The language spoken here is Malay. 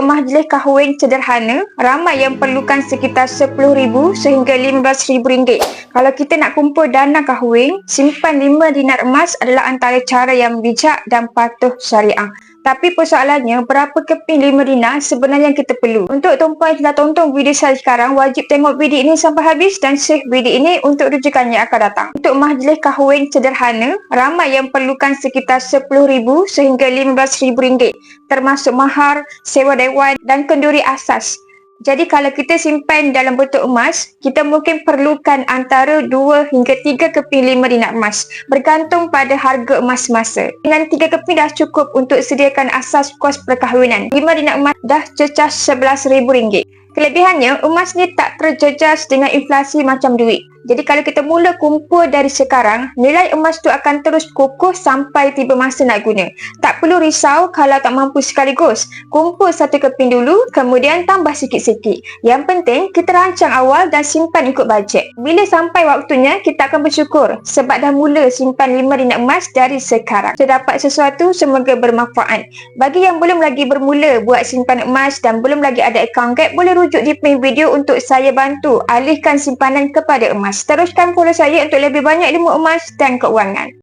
Untuk majlis kahwin sederhana, ramai yang perlukan sekitar RM10,000 sehingga RM15,000 ringgit. Kalau kita nak kumpul dana kahwin, simpan 5 dinar emas adalah antara cara yang bijak dan patuh syariah. Tapi persoalannya, berapa keping 5 dinar sebenarnya yang kita perlu? Untuk tuan-puan yang tonton video saya sekarang, wajib tengok video ini sampai habis dan save video ini untuk rujukannya akan datang. Untuk majlis kahwin sederhana, ramai yang perlukan sekitar RM10,000 sehingga RM15,000 ringgit, termasuk mahar, sewa dewan dan kenduri asas. Jadi kalau kita simpan dalam bentuk emas, kita mungkin perlukan antara 2 hingga 3 keping 5 dinar emas bergantung pada harga emas semasa. Dengan 3 keping dah cukup untuk sediakan asas kos perkahwinan. 5 dinar emas dah cecah RM11,000. Kelebihannya, emas ni tak terjejas dengan inflasi macam duit. Jadi kalau kita mula kumpul dari sekarang, nilai emas tu akan terus kukuh sampai tiba masa nak guna. Tak perlu risau kalau tak mampu sekaligus. Kumpul satu keping dulu, kemudian tambah sikit-sikit. Yang penting, kita rancang awal dan simpan ikut bajet. Bila sampai waktunya, kita akan bersyukur sebab dah mula simpan 5 dinar emas dari sekarang. Terdapat sesuatu, semoga bermanfaat. Bagi yang belum lagi bermula buat simpanan emas dan belum lagi ada akaun gap, boleh rujuk di pin video untuk saya bantu alihkan simpanan kepada emas. Teruskan follow saya untuk lebih banyak ilmu emas dan keuangan.